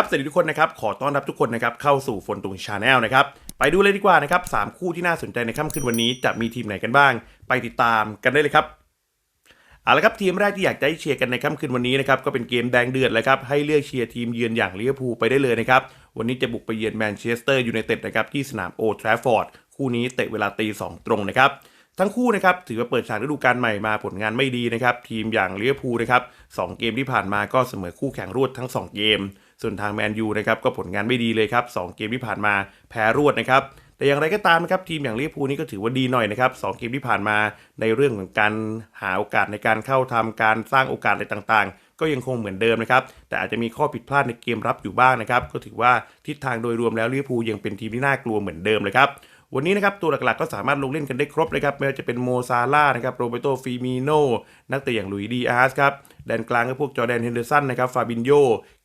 ครับสวัสดีทุกคนนะครับขอต้อนรับทุกคนนะครับเข้าสู่ฝนตุงชาแนลนะครับไปดูเลยดีกว่านะครับสามคู่ที่น่าสนใจในค่ำคืนวันนี้จะมีทีมไหนกันบ้าง ไปติดตามกันได้เลยครับเอาละครับทีมแรกที่อยากจะให้เชียร์กันในค่ำคืนวันนี้นะครับก็เป็นเกมแดงเดือดเลยครับให้เลือกเชียร์ทีมเยือนอย่างลิเวอร์พูลไปได้เลยนะครับวันนี้จะบุกไปเยือนแมนเชสเตอร์ยูไนเต็ดนะครับที่สนามโอทราฟฟอร์ดคู่นี้เตะเวลาตีสองตรงนะครับทั้งคู่นะครับถือว่าเปิดฉากฤดูกาลใหม่มาผลงานไม่ดีนะครับทีมอย่างลิเวอร์พูลนะครับสเกมที่ผ่านมาก็เสมอคู่แข่งรวดทั้ง 2 เกม ส่วนทางแมนยูนะครับก็ผลงานไม่ดีเลยครับสองเกมที่ผ่านมาแพ้รวดนะครับแต่อย่างไรก็ตามนะครับทีมอย่างลิเวอร์พูลนี่ก็ถือว่าดีหน่อยนะครับสองเกมที่ผ่านมาในเรื่องของการหาโอกาสในการเข้าทำการสร้างโอกาสอะไรต่างๆ ก็ยังคงเหมือนเดิมนะครับแต่อาจจะมีข้อผิดพลาดในเกมรับอยู่บ้างนะครับก็ถือว่าทิศทางโดยรวมแล้วลิเวอร์พูลยังเป็นทีมที่น่ากลัวเหมือนเดิมเลยครับวันนี้นะครับตัวหลักๆก็สามารถลงเล่นกันได้ครบเลยครับไม่ว่าจะเป็นโมซาร่านะครับโรเบโตฟิมิโนนักเตะอย่างลุยดีอาร์สครับ แดนกลางก็พวกจอแดนเฮนเดอร์สันนะครับฟาบินโย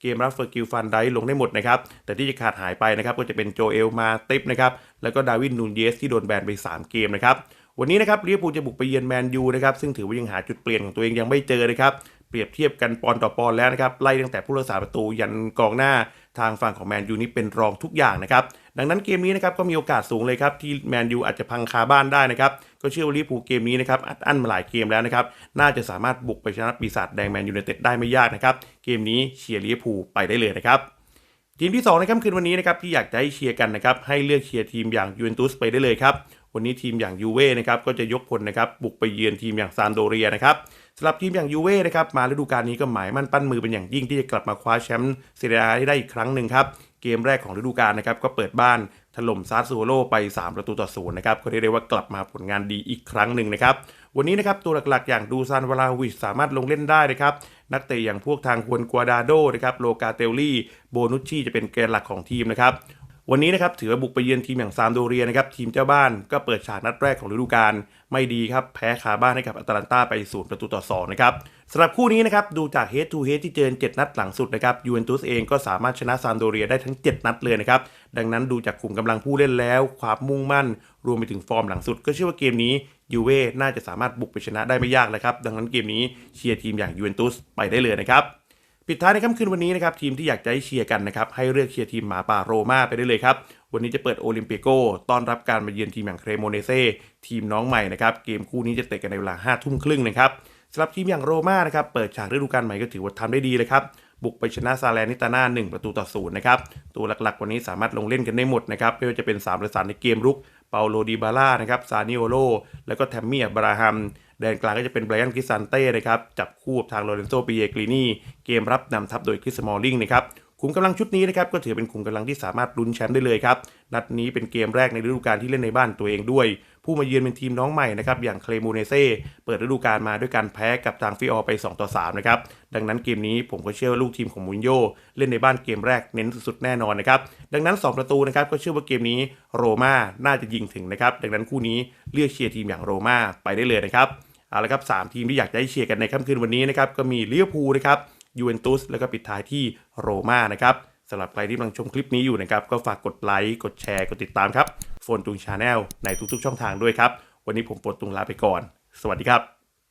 เกมรับเฟอร์กิลฟันไดลงได้หมดนะครับ แต่ที่จะขาดหายไปนะครับก็จะเป็นโจเอลมาติปนะครับแล้วก็ดาวินนูนเยสที่โดนแบนไป 3 เกมนะครับวันนี้นะครับลิเวอร์พูลจะบุกไปเยือนแมนยูนะครับซึ่งถือว่ายังหาจุดเปลี่ยนของตัวเองยังไม่เจอนะครับเปรียบเทียบกันปอนต่อปอนแล้วนะครับไล่ตั้งแต่ผู้รักษาประตูยันกองหน้าทางฝั่งของแมนยูนี่เป็นรองทุกอย่างนะครับ ดังนั้นเกมนี้นะครับก็มีโอกาสสูงเลยครับที่แมนยูอาจจะพังคาบ้านได้นะครับก็เชื่อว่าลิเวอร์พูลเกมนี้นะครับอัดอั้นมาหลายเกมแล้วนะครับน่าจะสามารถบุกไปชนะปีศาจแดงแมนยูไนเต็ดได้ไม่ยากนะครับเกมนี้เชียร์ลิเวอร์พูลไปได้เลยนะครับทีมที่2ในค่ำคืนวันนี้นะครับที่อยากจะให้เชียร์กันนะครับให้เลือกเชียร์ทีมอย่างยูเวนตุสไปได้เลยครับวันนี้ทีมอย่างยูเว่นะครับก็จะยกพลนะครับบุกไปเยือนทีมอย่างซานโดเรียนะครับสำหรับทีมอย่างยูเว่นะครับมาฤดูกาลนี้ก็หมายมั่นปั้นมือเป็นอย่างยิ่งที่จะกลับมาคว้าแชมป์ซีเรียได้อีกครั้งหนึ่งครับ เกมแรกของฤดูกาลนะครับก็เปิดบ้านถล่มซาร์ซูโรไป 3 ประตูต่อศูนย์นะครับก็เรียกได้ว่ากลับมาผลงานดีอีกครั้งหนึ่งนะครับวันนี้นะครับตัวหลักๆ อย่างดูซานวาลาวิชสามารถลงเล่นได้นะครับนักเตะอย่างพวกทางควนกัวดาโดนะครับโลกาเตลลี่โบนุชชีจะเป็นแกนหลักของทีมนะครับ วันนี้นะครับถือว่าบุกไปเยือนทีมอย่างซามโดเรียนะครับทีมเจ้าบ้านก็เปิดฉากนัดแรกของฤดูกาลไม่ดีครับแพ้คาบ้านให้กับอัตแลนตาไปศูนย์ประตูต่อ2นะครับสำหรับคู่นี้นะครับดูจาก head to head ที่เจอ7นัดหลังสุดนะครับยูเวนตุสเองก็สามารถชนะซามโดเรียได้ทั้ง 7 นัดเลยนะครับดังนั้นดูจากขุมกำลังผู้เล่นแล้ว ความมุ่งมั่น รวมไปถึงฟอร์มหลังสุด ก็เชื่อว่าเกมนี้ยูเว่น่าจะสามารถบุกไปชนะได้ไม่ยากเลยครับดังนั้นเกมนี้เชียร์ทีมอย่างยูเวนตุสไปได้เลยนะครับ ปิดท้ายในค่ำคืนวันนี้นะครับทีมที่อยากจะให้เชียร์กันนะครับให้เลือกเชียร์ทีมหมาป่าโรม่าไปได้เลยครับ วันนี้จะเปิดโอลิมปิโกต้อนรับการมาเยือนทีมอย่างเครโมเนเซ่ทีมน้องใหม่นะครับเกมคู่นี้จะเตะกันในเวลา5ทุ่มครึ่งนะครับสำหรับทีมอย่างโรม่านะครับเปิดฉากฤดูกาลใหม่ก็ถือว่าทำได้ดีเลยครับบุกไปชนะซาแลนิตาน่า1ประตูต่อศูนย์นะครับตัวหลักๆ วันนี้สามารถลงเล่นกันได้หมดนะครับไม่ว่าจะเป็น3ประสานในเกมรุกเปาโลดิบาร่านะครับซานิโอโลแล้วก็แทมมี่อับราฮัม แดนกลางก็จะเป็นไบรอันกิซันเต้นะครับจับคู่กับทางโลเรนโซปิเยกรีนีเกมรับนำทัพโดยคริสมอลลิงนะครับขุมกำลังชุดนี้นะครับก็ถือเป็นขุมกำลังที่สามารถลุ้นแชมป์ได้เลยครับนัดนี้เป็นเกมแรกในฤดูกาลที่เล่นในบ้านตัวเองด้วย ผู้มาเยือนเป็นทีมน้องใหม่นะครับอย่างเคลมูเนเซ่เปิดฤดูกาลมาด้วยการแพ้กับทางฟิออไป 2 ต่อ 3 นะครับ ดังนั้นเกมนี้ผมก็เชื่อว่าลูกทีมของมูนโยเล่นในบ้านเกมแรกเน้นสุดๆแน่นอนนะครับ ดังนั้น 2 ประตูนะครับก็เชื่อว่าเกมนี้โรม่าน่าจะยิงถึงนะครับ ดังนั้นคู่นี้เลือกเชียร์ทีมอย่างโรม่าไปได้เลยนะครับเอาละครับสามทีมที่อยากจะให้เชียร์กันในค่ำคืนวันนี้นะครับก็มีลิเวอร์พูลนะครับยูเวนตุสแล้วก็ปิดท้ายที่โรม่านะครับสำหรับใครที่กำลังชมคลิปนี้อยู่นะครับ ก็ฝากกดไลค์ กดแชร์ กดติดตามครับ โฟนตุงชาแนลในทุกๆ ช่องทางด้วยครับ วันนี้ผมปนตุงลาไปก่อน สวัสดีครับ